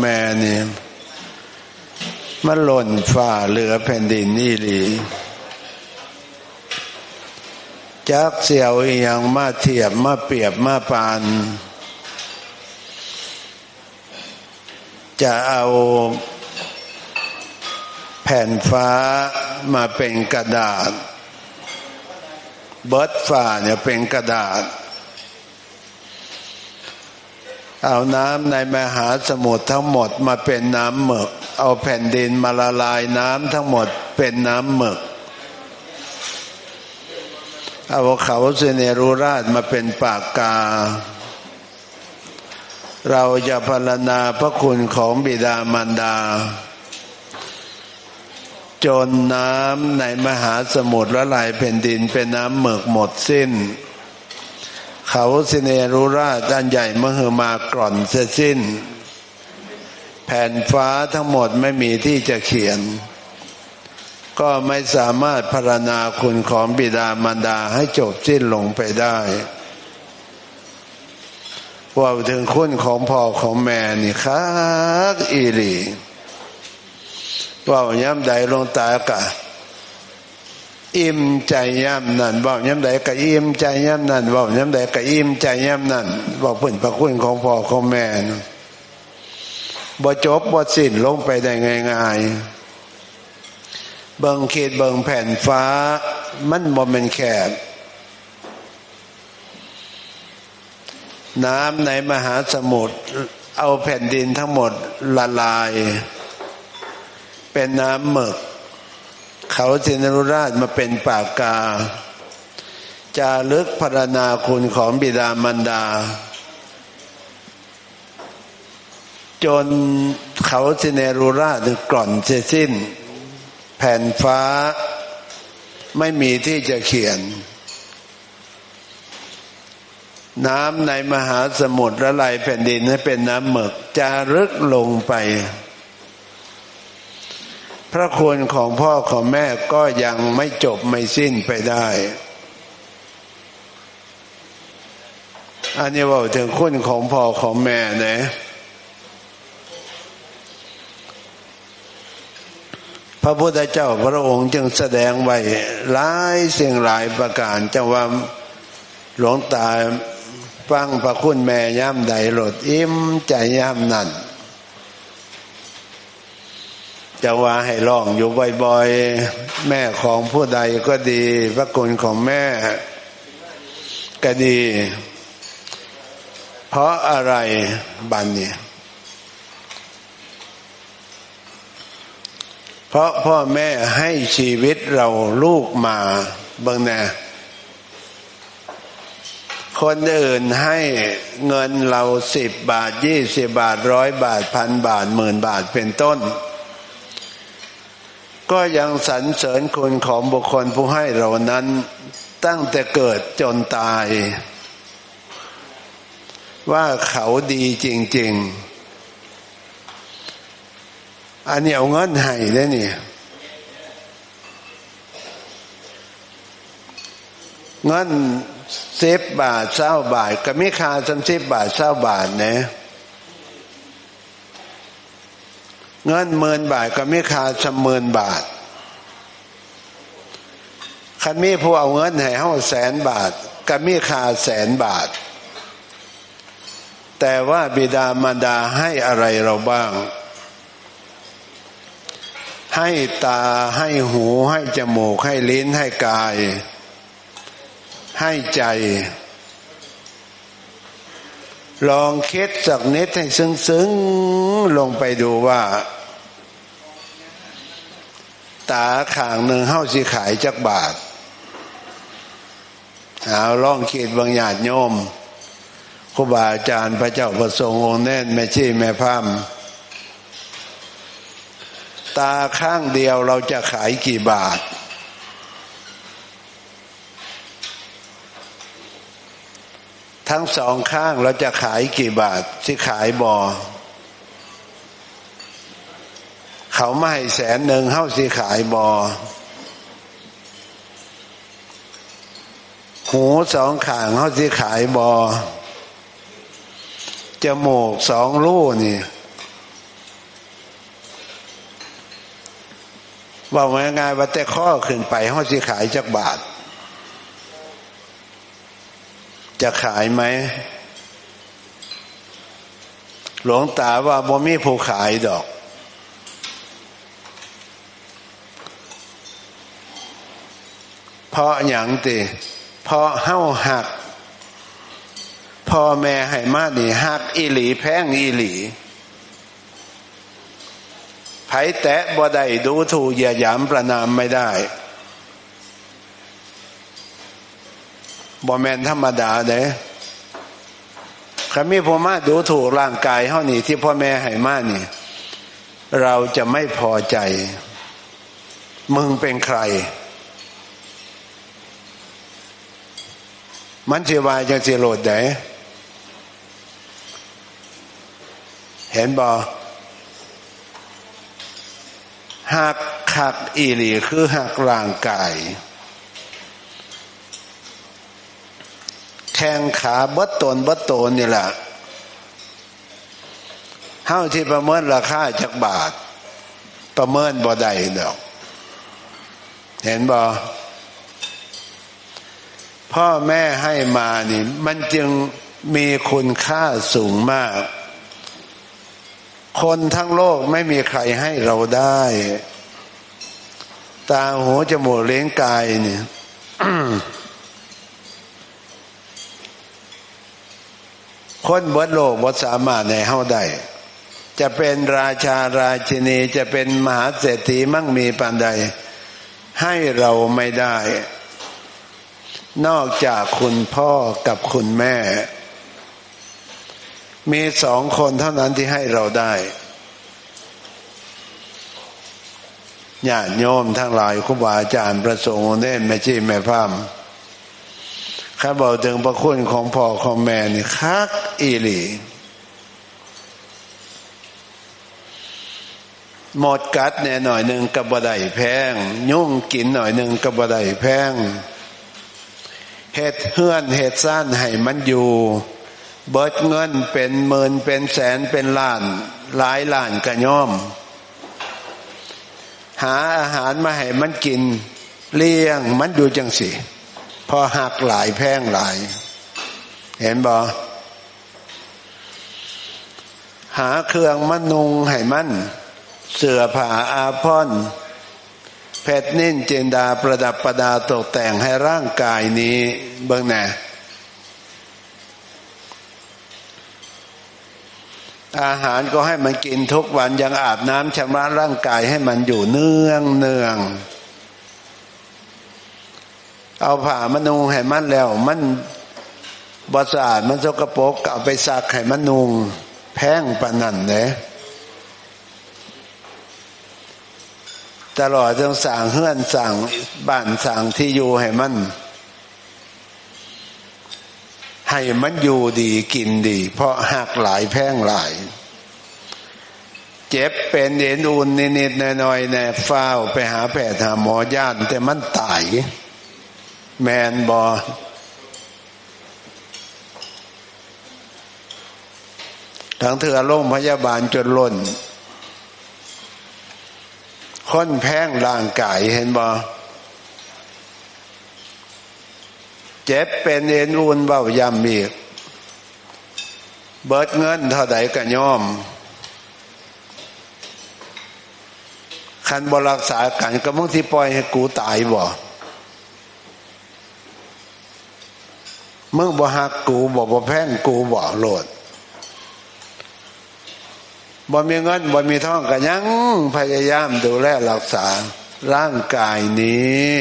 แม่นี่มันหล่นฝ่าเหลือแผ่นดินนี่หลีจักเสียวอย่างมาเทียบมาเปรียบมาปาน จะเอาแผ่นฟ้ามาเป็นกระดาษ เบิร์ดฟ้าเนี่ยเป็นกระดาษ เอาน้ำในมหาสมุทรทั้งหมดมาเป็นน้ำหมึก เอาแผ่นดินมาละลายน้ำทั้งหมดเป็นน้ำหมึก เอาเขาเสเนรุราชมาเป็นปากกา เราจะพรรณนาพระคุณของบิดามารดา จนน้ำในมหาสมุทรละลายแผ่นดินเป็นน้ำหมึกหมดสิ้น เขาสิเนรุราชอันใหญ่มหึมากร่อนเสียสิ้น แผ่นฟ้าทั้งหมดไม่มีที่จะเขียน ก็ไม่สามารถพรรณนาคุณของบิดามารดาให้จบสิ้นลงไปได้ว่าถึงคุณของพ่อของแม่นี่คักอีหลีว่าย้ำใดลงตากะ อิ่มใจย้ำนั่นบอกย้ำใดกะอิ่มใจย้ำนั่นบอกย้ำใดกะอิ่มใจย้ำนั่นบอกผลพระคุณของพ่อของแม่บ่จบบ่สิ้นลงไปได้ง่ายๆเบิงเขตเบิงแผ่นฟ้า มันบ่เป็นแคบน้ำในมหาสมุทรเอาแผ่นดินทั้งหมดละลาย เป็นน้ำหมึก เขาสินรุราชมาเป็นปากกา จารึกพรรณนาคุณของบิดามารดา จนเขาสิเนรุราชกร่อนเสียสิ้น แผ่นฟ้าไม่มีที่จะเขียน น้ำในมหาสมุทรละลายแผ่นดินให้เป็นน้ำหมึก จารึกลงไป ระคุณของพ่อของแม่ก็ยังไม่จบไม่สิ้นไปได้ อันนี้ว่าถึงคุณของพ่อของแม่นะพระพุทธเจ้าพระองค์จึงแสดงไว้หลายสิ่งหลายประการจังว่าหลวงตาฟังพระคุณแม่ย่ำใดหลดอิ่มใจย่ำนั่น จะว่าให้ร้องอยู่บ่อยๆ แม่ของผู้ใดก็ดี พระคุณของแม่ ก็ดี เพราะอะไรบันเนี่ยเพราะพ่อแม่ให้ชีวิตเราลูกมาบางแน่คนอื่นให้เงินเราสิบบาทยี่สิบบาทร้อยบาทพันบาทหมื่นบาทเป็นต้น ก็ยังสรรเสริญคุณของบุคคลผู้ให้เรานั้น ตั้งแต่เกิดจนตาย ว่าเขาดีจริง ๆ อันนี้เอาเงินให้ได้นี่เงินสิบบาทเศร้าบาทก็ไม่คาสัมสิบบาทเศร้าบาทเนี่ เงินหมื่นบาทก็ไม่ขาดสมหมื่นบาทคันมีผู้เอาเงินให้เฮาแสนบาท ก็มีค่าแสนบาท แต่ว่าบิดามารดาให้อะไรเราบ้าง ให้ตาให้หูให้จมูกให้ลิ้นให้กาย ให้ใจลองคิดสักนิดให้ซึ้งๆ ลงไปดูว่าาข่างหนึ่งเฮ้าสิขายจักบาทเอาล่องขีดบางหยาดโยมครูบาอาจารย์พระเจ้าประสงค์องค์แน่นแม่ชี้แม่พามตาข้างเดียวเราจะขายกี่บาท ทั้งสองข้างเราจะขายกี่บาทที่ขายบอ เขาไม่ให้แสนหนึ่งเข้าสิขายบอหูสองข่างเฮาสิขายบอจมูกสองรูนี่ว่าไว้ง่ายว่าแต่ข้อขึ้นไปเฮาสิขายจักบาท จะขายไหม หลวงตาว่าบ่มีผู้ขายดอก เพราะอย่างติเพราะเฮ้าหักพ่อแม่ให้มานี่หักอีหลีแพงอีหลีไผแตะบ่ได้ดูถูกเยียยามประนามไม่ได้บ่แมนธรรมดาเด้ขามีพ่อมาดูถูกร่างกายเฮานี่ ที่พ่อแม่ให้มานี่ เราจะไม่พอใจ มึงเป็นใคร มันเสียวายจังสิโลดได้เห็นบอหักขักอีหลีคือหักร่างกาย แข้งขาบดตนบดโตนนี่แหละเท่าที่ประเมินราคาจากบาท ประเมินบ่ได้ดอก เห็นบ่ พ่อแม่ให้มานี่ มันจึงมีคุณค่าสูงมาก คนทั้งโลกไม่มีใครให้เราได้ ตาหูจมูกเลี้ยงกายเนี่ยคนบดโลกบดสามารถในเฮาได้ จะเป็นราชาราชินีจะเป็นมหาเศรษฐีมั่งมีปานใด ให้เราไม่ได้ นอกจากคุณพ่อกับคุณแม่ มีสองคนเท่านั้นที่ให้เราได้ญาติโยมทั้งหลายครูบาอาจารย์ประสงค์เน่นแม่ชีแม่พามข้าบอกถึงพระคุณของพ่อของแม่นี่คักอีหลีหมดกัดแน่หน่อยหนึ่งกับบดายแพง ยุ่งกินหน่อยหนึ่งกับบดายแพง เห็ดเฮื่อนเห็ดซ่านให้มันอยู่ เบิดเงินเป็นหมื่นเป็นแสนเป็นล้าน หลายล้านกระย่อม หาอาหารมาให้มันกิน เลี้ยงมันดูจังสิพอหักหลายแพงหลาย เห็นบ่หาเครื่องมันุงให้มัน เสื้อผ้าอาพร เพชรนิ่นเจนดาประดับประดาตกแต่งให้ร่างกายนี้เบิ่งแน่อาหารก็ให้มันกินทุกวันยังอาบน้ำชำระร่างกายให้มันอยู่เนื่องเนือง เอาผ่ามานุงให้มันแล้ว มันบาสะอาดมันสกปรกเอาไปซักให้มันนุงแพงปะนั่นเลย ตลอดจนสั่งเฮือนสั่งบ้านสั่งที่อยู่ให้มัน ให้มันอยู่ดีกินดี เพราะหักหลายแพงหลาย เจ็บเป็นเอ็นอุ่นนิดๆหน่อยๆแน่เฝ้าไปหาแพทย์หาหมอย่านแต่มันตาย แมนบอทั้งเถื่อโรงพยาบาลจนล้น ค้นแพงร่างกายเห็นบอเจ็บเป็นเอ็นอุ่นเบาย่ำมีก เบิดเงินเท่าใดก็ย่อมคันบรักษากันก็มึงที่ปล่อยให้กูตายบ่มึงบ่หักกูบ่บ่แพงกูบ่โหลด บ่มีเงินบ่มีท่องกันยังพยายามดูแลรักษาร่างกายนี้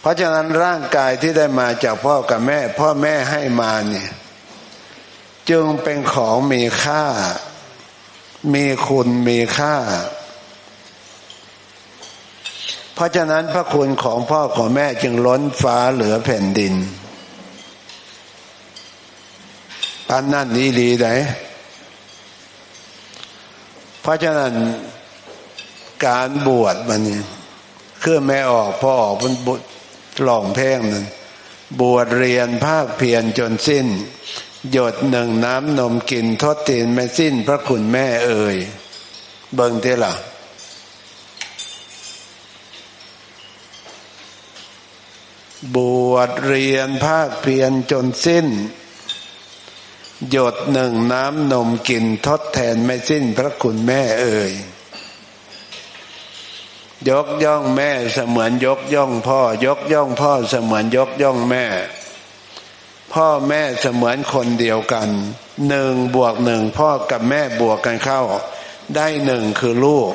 เพราะฉะนั้นร่างกายที่ได้มาจากพ่อกับแม่ พ่อแม่ให้มาเนี่ย จึงเป็นของมีค่า มีคุณมีค่า เพราะฉะนั้นพระคุณของพ่อของแม่จึงล้นฟ้าเหลือแผ่นดิน อันนั่นนี่ดีไหนเพราะฉะนั้นการบวชมันคือแม่ออกพ่อออกเป็นบุตรหล่องเพลงนั้นบวชเรียนภาคเพียรจนสิ้น หยดหนึ่งน้ำนมกินทดตีนไม่สิ้น พระคุณแม่เอ่ยเบิ่งเท่ล่ะบวชเรียนภาคเพียนจนสิ้น หยดหนึ่งน้ำนมกินทดแทนไม่สิ้นพระคุณแม่เอ่ยยกย่องแม่เสมือนยกย่องพ่อ ยกย่องพ่อเสมือนยกย่องแม่ พ่อแม่เสมือนคนเดียวกันหนึ่งบวกหนึ่งพ่อกับแม่บวกกันเข้า ได้หนึ่งคือลูก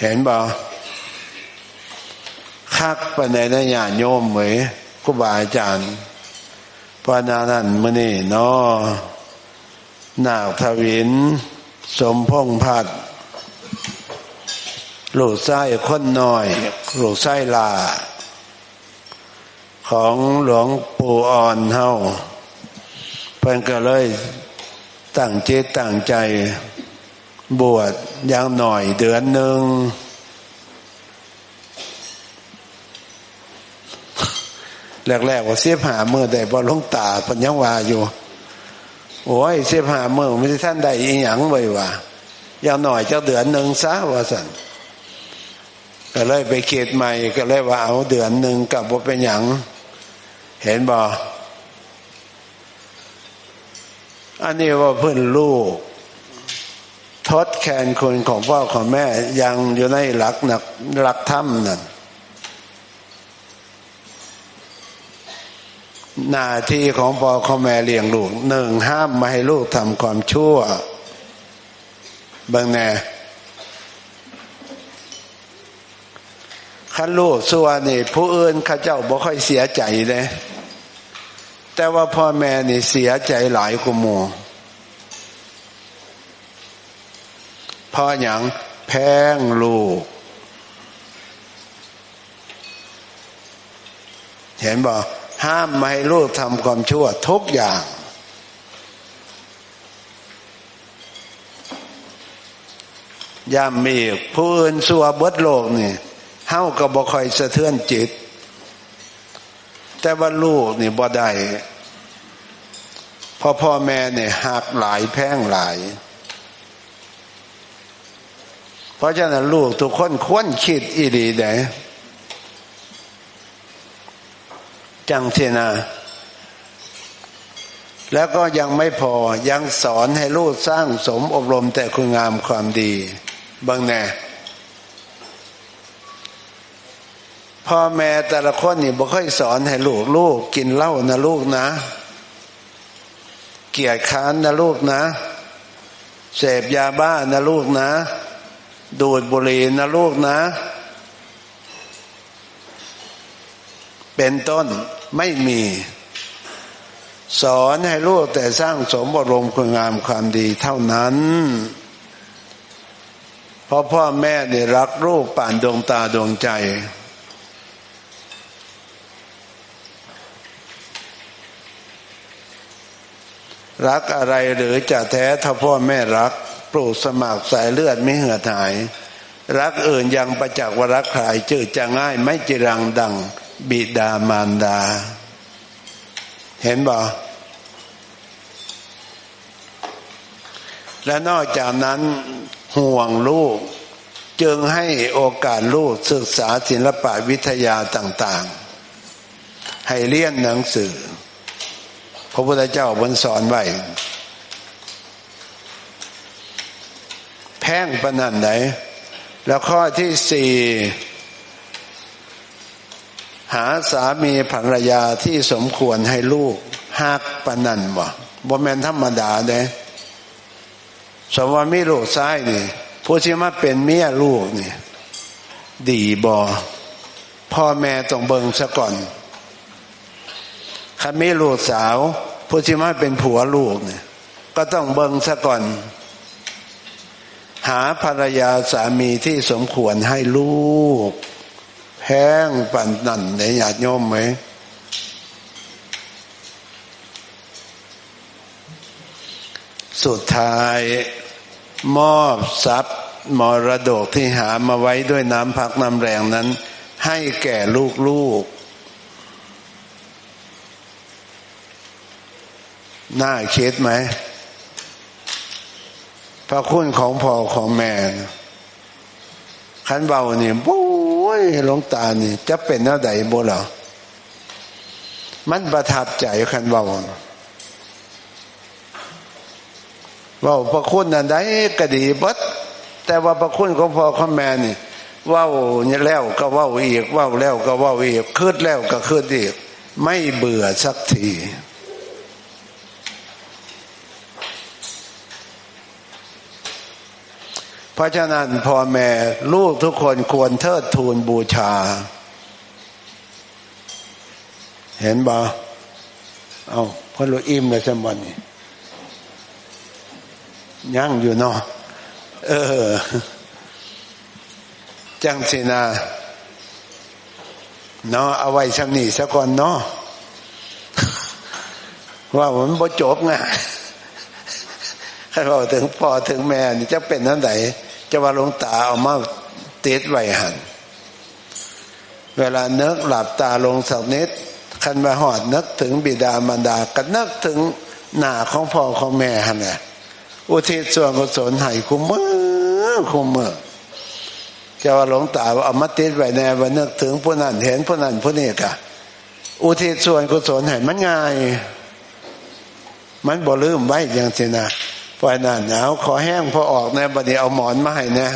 เห็นบ่คักปในนัญาโยมเหมยกูบาอาจารย์ ปานานันมนี่นอนาคทวิน สมพงพัดลูกไส้คนน้อยลูกไส้ลา ของหลวงปู่อ่อนเฮาเพิ่นก็เลยตั้งเจตตั้งใจ บวชอย่างหน่อยเดือนหนึ่ง แรกๆว่าเสียหาเมื่อแต่บอลงตาปัญญาวาอยู่ โอ้ยเสียหาเมื่อไม่ได้ท่านใดอีหยังไว้ว่าอย่างหน่อยจะเดือนหนึ่งซะว่าสันก็เลยไปเกตใหม่ก็เลยว่าเอาเดือนหนึ่งกับว่าเป็นหยังเห็นบ่อันนี้ว่าเพื่อนลูก ทดแทนคนของพ่อของแม่ยังอยู่ในหลักหนักหลักถ้ำนั่น หน้าที่ของพ่อของแม่เลี้ยงลูกหนึ่งห้ามไม่ให้ลูกทำความชั่วบางแน่ขันลูกส่วนนี่ผู้อื่นข้าเจ้าบ่ค่อยเสียใจเลยแต่ว่าพ่อแม่นี่เสียใจหลายกุโมพออย่งแพงลูก เห็นบ่ ห้ามไม่ให้ลูกทำความชั่วทุกอย่าง ย่ำมีผู้อื่นสัวเบิดโลกนี่เฮาก็บ่คอยสะเทือนจิต แต่ว่าลูกนี่บ่ได้พ่อพ่อแม่เนี่ยหักหลายแพงหลาย เพราะฉะนั้นลูกทุกคนควรคิดอีดีเด้ จังเทนา แล้วก็ยังไม่พอยังสอนให้ลูกสร้างสมอบรมแต่คุณงามความดีบางแน่พ่อแม่แต่ละคนนี่บ่ค่อยสอนให้ลูกลูกกินเหล้านะลูกนะ เกียรค้านนะลูกนะ เสพยาบ้านะลูกนะ ดูดบุหรี่นะลูกนะ เป็นต้น ไม่มี สอนให้ลูกแต่สร้างสมบรมคุณงามความดีเท่านั้น เพราะพ่อแม่เนี่ยรักลูกป่านดวงตาดวงใจ รักอะไรหรือจะแท้ถ้าพ่อแม่รัก ปลูกสมัครสายเลือดไม่เหือดหายรักอื่นยังประจักษ์ว่ารักใครจืดจะง่ายไม่จรังดัง บิดามารดา เห็นบ่และนอกจากนั้นห่วงลูก จึงให้โอกาสลูกศึกษาศิลปะวิทยาต่าง ๆ ให้เรียนหนังสือ พระพุทธเจ้าบนสอนไว้แพ่งปนันไหน แล้วข้อที่สี่ หาสามีภรรยาที่สมควรให้ลูกหักปนันบ่บ่แมนธรรมดาเด้สมว่ามีลูกซ้ายนี่ผู้ที่มาเป็นเมียลูกนี่ดีบ่พ่อแม่ต้องเบิ่งซะก่อนคันมีลูกสาว ผู้ที่มาเป็นผัวลูกเนี่ยก็ต้องเบิ่งซะก่อน หาภรรยาสามีที่สมควรให้ลูก แพงปันนั่นในญาติโยมไหมสุดท้ายมอบทรัพย์มรดกที่หามาไว้ด้วยน้ำพักน้ำแรงนั้น ให้แก่ลูกๆ น่าคิดไหม พระคุณของพ่อของแม่ ขันเบาเนี่โอ้ ยหลวงตานี่ จะเป็นหน้าใดบ่เหรอมันประทับใจขันเบาเว่าพระคุณอันใดก็ดีบัดแต่ว่าพระคุณของพ่อของแม่นี่ว่าเนี่ยแล้วก็ว่าอีกว่าแล้วก็ว่าอีกคืดแล้วก็คืดอีก ไม่เบื่อสักที เพราะฉะนั้นพ่อแม่ลูกทุกคนควรเทิดทูนบูชา เห็นบ่เอาพ่อรู้อิ่มเลยสมบันนี่ยั่งอยู่เนาะเออ จังสินาเนาะเอาไว้ชำนี่สักก่อนเนาะว่ามันบ่จบไงถ้าเราถึงพ่อถึงแม่นี่จะเป็นนั่นไหน จะว่าหลวงตาเอามาติดไว้หันเวลาเนึกหลับตาลงสักนิดคันมาหอดนึกถึงบิดามารดาก็นึกถึงหน้าของพ่อของแม่หันแหละอุทิศส่วนกุศลให้คุ้มมือคุ้มมือจะว่าหลวงตาเอามาติดไว้แน่ว่านึกถึงผู้นั้นเห็นผู้นั้นผู้นี้กะอุทิศส่วนกุศลให้มันง่าย มันบ่ลืมไว้อย่างสินะ ปล่อยนั่นหนาวขอแห้งพอออกน่บัดนี้เอาหมอนมาให้น่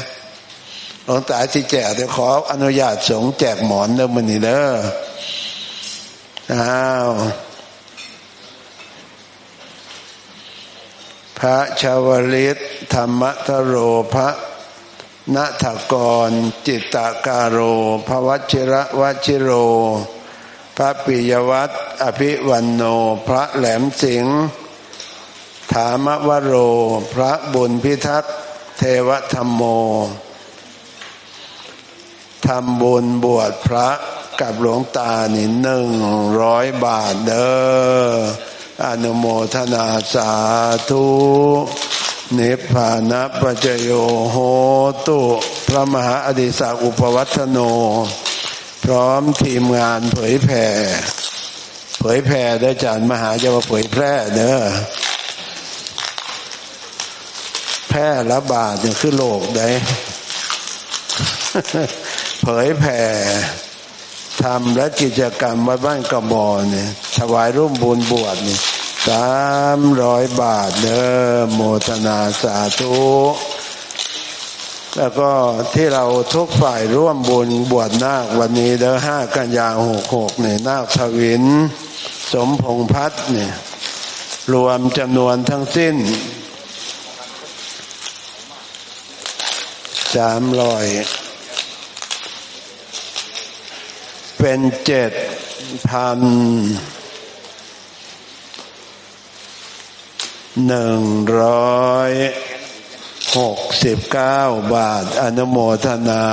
หลวงตาที่แจกเดี๋ยวขออนุญาตสงแจกหมอนเด้อมันนี่เด้ออ้าวพระชาวลิตธรรมทโรพระนัทกร จิตตกาโรพระวชิระวชิโร พระปิยวัตรอภิวันโน พระแหลมสิงห์ ถามวโร พระบุญพิทักษ์เทวธรรมโมทำบุญบวชพระกับหลวงตานี่หนึ่งร้อยบาทเด้ออนุโมทนาสาธุนิพพานะปัจโยโหตุพระมหาอดิศักอุปวัตโน พร้อมทีมงานเผยแผ่ เผยแผ่ได้จารย์มหาจะมาเผยแพร่เด้อ แพร่ระบาดเนี่ยคือโลกได้เผยแผ่ทำและกิจกรรมวัดบ้านกระบอกเนี่ยถวายร่วมบุญบวชนี่สามร้อยบาทเด้อโมทนาสาธุแล้วก็ที่เราทุกฝ่ายร่วมบุญบวชนาควันนี้เด้อห้ากันยาหกหกเนี่ยนาคทวิน สมพงพัฒน์เนี่ยรวมจำนวนทั้งสิ้น สามร้อยเป็นเจ็ดพันหนึ่งร้อยหกสิบเก้าบาทอนุโมทนา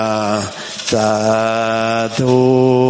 สาธุ